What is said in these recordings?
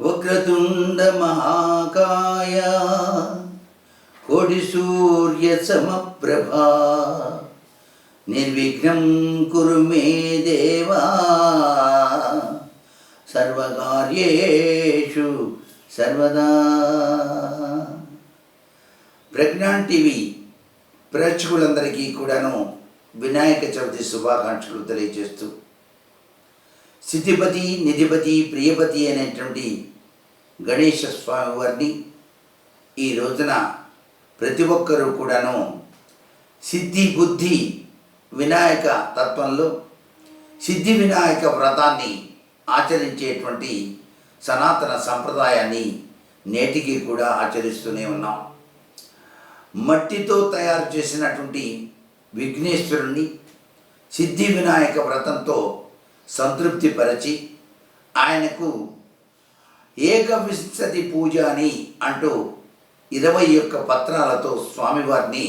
వక్రతుండ మహాకాయ కోడి సూర్య సమప్రభా నిర్విఘ్నం కురు మే దేవా సర్వకార్యేషు సర్వదా. ప్రజ్ఞాన్ టీవీ ప్రేక్షకులందరికీ కూడాను వినాయక చవితి శుభాకాంక్షలు తెలియజేస్తూ స్థితిపతి నిధిపతి ప్రియపతి అనేటువంటి గణేష స్వామి వారిని ఈ రోజున ప్రతి ఒక్కరూ కూడాను సిద్ధి బుద్ధి వినాయక తత్వంలో సిద్ధి వినాయక వ్రతాన్ని ఆచరించేటువంటి సనాతన సంప్రదాయాన్ని నేటికి కూడా ఆచరిస్తూనే ఉన్నాం. మట్టితో తయారు చేసినటువంటి విఘ్నేశ్వరుణ్ణి సిద్ధి వినాయక వ్రతంతో సంతృప్తిపరచి ఆయనకు ఏకవింశతి పూజ అని అంటూ ఇరవై ఒక్క పత్రాలతో స్వామివారిని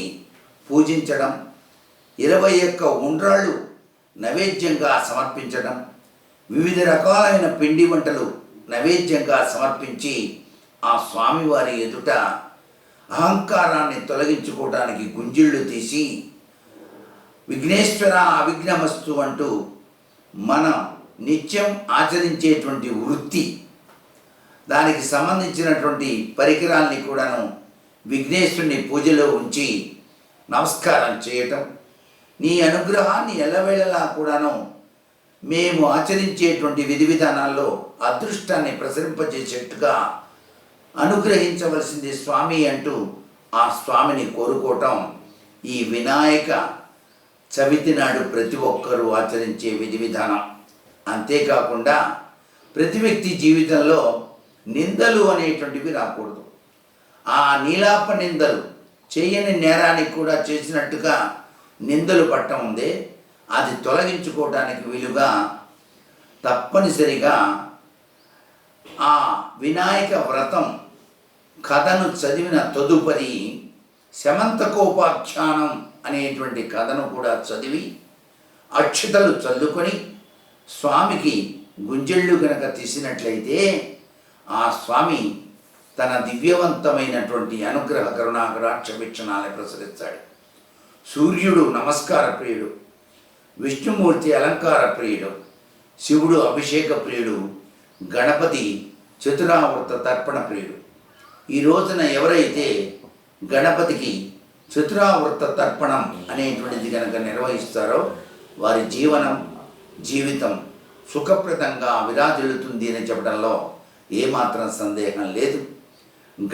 పూజించడం ఇరవై ఒక్క ఉండ్రాళ్ళు నైవేద్యంగా సమర్పించడం వివిధ రకాలైన పిండి వంటలు నైవేద్యంగా సమర్పించి ఆ స్వామివారి ఎదుట అహంకారాన్ని తొలగించుకోవడానికి గుంజిళ్ళు తీసి విఘ్నేశ్వర అవిఘ్నమస్తు అంటూ మనం నిత్యం ఆచరించేటువంటి వృత్తి దానికి సంబంధించినటువంటి పరికరాల్ని కూడాను విఘ్నేశ్వరుని పూజలో ఉంచి నమస్కారం చేయటం నీ అనుగ్రహాన్ని ఎల్లవేళలా కూడాను మేము ఆచరించేటువంటి విధి విధానాల్లో అదృష్టాన్ని ప్రసరింపజేసేట్టుగా అనుగ్రహించవలసింది స్వామి అంటూ ఆ స్వామిని కోరుకోవటం ఈ వినాయక చవితి నాడు ప్రతి ఒక్కరూ ఆచరించే విధి విధానం. అంతేకాకుండా ప్రతి వ్యక్తి జీవితంలో నిందలు అనేటువంటివి రాకూడదు. ఆ నీలాప నిందలు చేయని నేరానికి కూడా చేసినట్టుగా నిందలు పట్టం ఉంది. అది తొలగించుకోవడానికి వీలుగా తప్పనిసరిగా ఆ వినాయక వ్రతం కథను చదివిన తదుపరి శమంతకోపాఖ్యానం అనేటువంటి కథను కూడా చదివి అక్షతలు చల్లుకొని స్వామికి గుంజళ్ళు కనుక తీసినట్లయితే ఆ స్వామి తన దివ్యవంతమైనటువంటి అనుగ్రహ కరుణాకరాక్ష వీక్షణాన్ని ప్రసరించాడు సూర్యుడు నమస్కార ప్రియుడు విష్ణుమూర్తి అలంకార ప్రియుడు శివుడు అభిషేక ప్రియుడు గణపతి చతురావృత తర్పణ ప్రియుడు. ఈ రోజున ఎవరైతే గణపతికి చతురావృత తర్పణం అనేటువంటిది కనుక నిర్వహిస్తారో వారి జీవనం జీవితం సుఖప్రదంగా విరాజిల్లుతుంది అని చెప్పడంలో ఏమాత్రం సందేహం లేదు.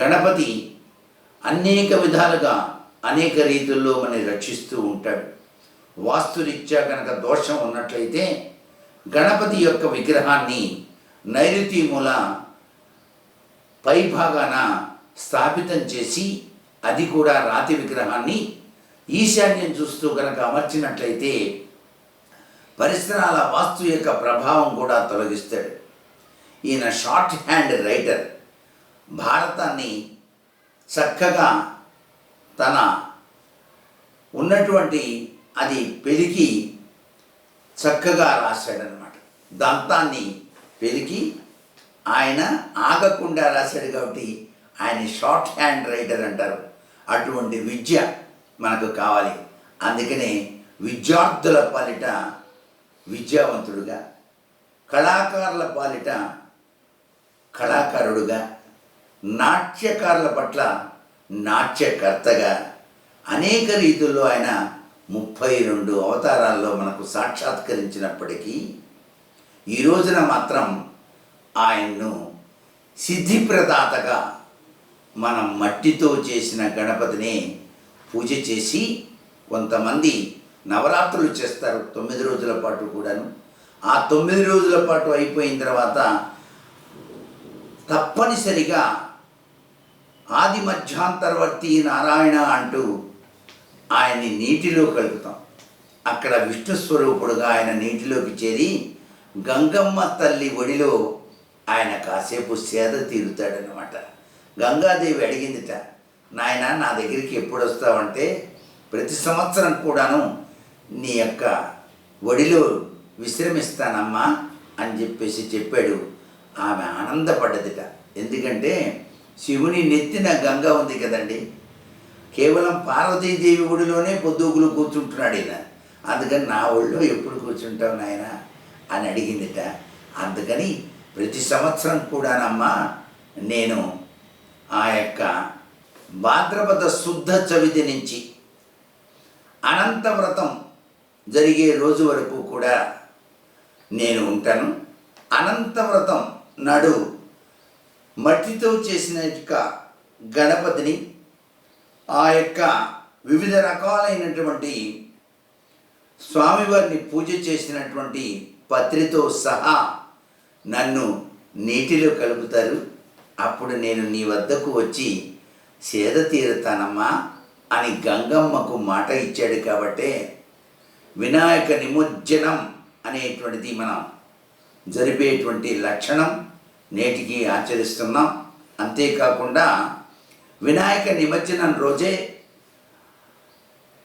గణపతి అనేక విధాలుగా అనేక రీతుల్లో మనని రక్షిస్తూ ఉంటాడు. వాస్తురీత్యా కనుక దోషం ఉన్నట్లయితే గణపతి యొక్క విగ్రహాన్ని నైరుతి మూల పైభాగాన స్థాపితం చేసి అది కూడా రాతి విగ్రహాన్ని ఈశాన్యం చూస్తూ కనుక అమర్చినట్లయితే పరిసరాల వాస్తు యొక్క ప్రభావం కూడా తొలగిస్తాడు. ఈయన షార్ట్ హ్యాండ్ రైటర్. భారతాన్ని చక్కగా తన ఉన్నటువంటి అది పెరిగి చక్కగా రాశాడనమాట దంతాన్ని పెరిగి ఆయన ఆగకుండా రాశాడు కాబట్టి ఆయన షార్ట్ హ్యాండ్ రైటర్ అంటారు. అటువంటి విద్య మనకు కావాలి. అందుకనే విద్యార్థుల పాలిట విద్యావంతుడుగా కళాకారుల పాలిట కళాకారుడుగా నాట్యకారుల పట్ల నాట్యకర్తగా అనేక రీతుల్లో ఆయన ముప్పై రెండు అవతారాల్లో మనకు సాక్షాత్కరించినప్పటికీ ఈ రోజున మాత్రం ఆయన్ను సిద్ధిప్రదాతగా మనం మట్టితో చేసిన గణపతిని పూజ చేసి కొంతమంది నవరాత్రులు చేస్తారు తొమ్మిది రోజుల పాటు కూడాను. ఆ తొమ్మిది రోజుల పాటు అయిపోయిన తర్వాత తప్పనిసరిగా ఆది మధ్యాంతరవర్తి నారాయణ అంటూ ఆయన్ని నీటిలో కలుపుతాం. అక్కడ విష్ణు స్వరూపుడుగా ఆయన నీటిలోకి చేరి గంగమ్మ తల్లి ఒడిలో ఆయన కాసేపు సేద తీరుతాడనమాట గంగాదేవి అడిగిందిట నాయన నా దగ్గరికి ఎప్పుడు వస్తావంటే ప్రతి సంవత్సరం కూడాను నీ యొక్క ఒడిలో విశ్రమిస్తానమ్మా అని చెప్పేసి చెప్పాడు ఆమె ఆనందపడ్డదిట. ఎందుకంటే శివుని నెత్తిన గంగ ఉంది కదండి. కేవలం పార్వతీదేవి గుడిలోనే పొద్దుగులు కూర్చుంటున్నాడు ఈయన. అందుకని నా ఒళ్ళో ఎప్పుడు కూర్చుంటావు నాయన అని అడిగిందిట. అందుకని ప్రతి సంవత్సరం కూడానమ్మా నేను ఆ యొక్క భాద్రపద శుద్ధ చవితి నుంచి అనంత వ్రతం జరిగే రోజు వరకు కూడా నేను ఉంటాను. అనంత వ్రతం నాడు మట్టితో చేసిన యొక్క గణపతిని ఆ యొక్క వివిధ రకాలైనటువంటి స్వామివారిని పూజ చేసినటువంటి పత్రితో సహా నన్ను నీటిలో కలుపుతారు. అప్పుడు నేను నీ వద్దకు వచ్చి సేద తీరుతానమ్మా అని గంగమ్మకు మాట ఇచ్చాడు కాబట్టే వినాయక నిమజ్జనం అనేటువంటిది మనం జరిపేటువంటి లక్షణం నేటికి ఆచరిస్తున్నాం. అంతేకాకుండా వినాయక నిమజ్జనం రోజే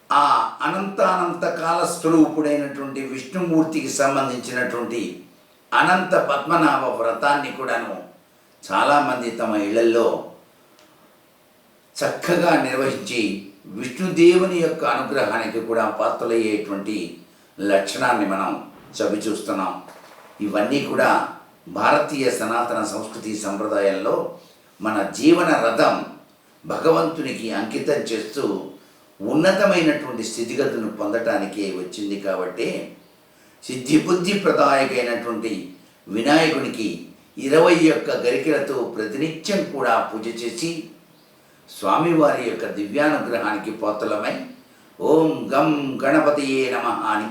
ఆ అనంతానంత కాల స్వరూపుడైనటువంటి విష్ణుమూర్తికి సంబంధించినటువంటి అనంత పద్మనాభ వ్రతాన్ని కూడాను చాలామంది తమ ఇళ్ళలో చక్కగా నిర్వహించి విష్ణుదేవుని యొక్క అనుగ్రహానికి కూడా పాత్రలయ్యేటువంటి లక్షణాన్ని మనం చవి చూస్తున్నాం ఇవన్నీ కూడా భారతీయ సనాతన సంస్కృతి సంప్రదాయంలో మన జీవన రథం భగవంతునికి అంకితం చేస్తూ ఉన్నతమైనటువంటి స్థితిగతులను పొందటానికి వచ్చింది కాబట్టి సిద్ధి బుద్ధి ప్రదాయకైనటువంటి వినాయకునికి ఇరవై యొక్క గరికలతో ప్రతినిత్యం కూడా పూజ చేసి స్వామివారి యొక్క దివ్యానుగ్రహానికి పోతలమై ఓం గం గణపతియే నమ అని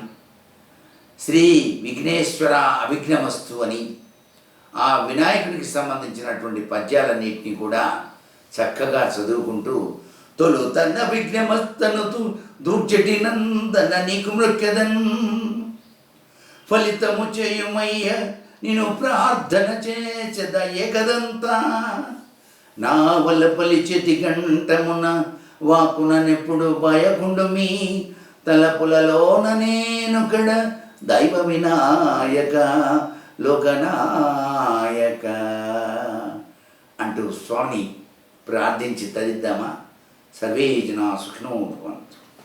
శ్రీ విఘ్నేశ్వర అభిఘ్నమస్తు అని. ఆ వినాయకుడికి సంబంధించినటువంటి పద్యాలన్నింటినీ కూడా చక్కగా చదువుకుంటూ తొలు తన విఘ్నమస్తనుతు దూర్చటి నందన నీకు మృక్కదన్. ఫలితము చేయుమయ్య నేను ప్రార్థన చేచదయ్యే కదంతా నా వల్ల పలిచేతి గంటమున వాకుననెప్పుడు భయకుండు మీ తలపులలోన నేను కడ దైవ వినాయక లోకనాయక అంటూ స్వామి ప్రార్థించి తరిద్దామా? సర్వే జనా సుఖినో భవంతు.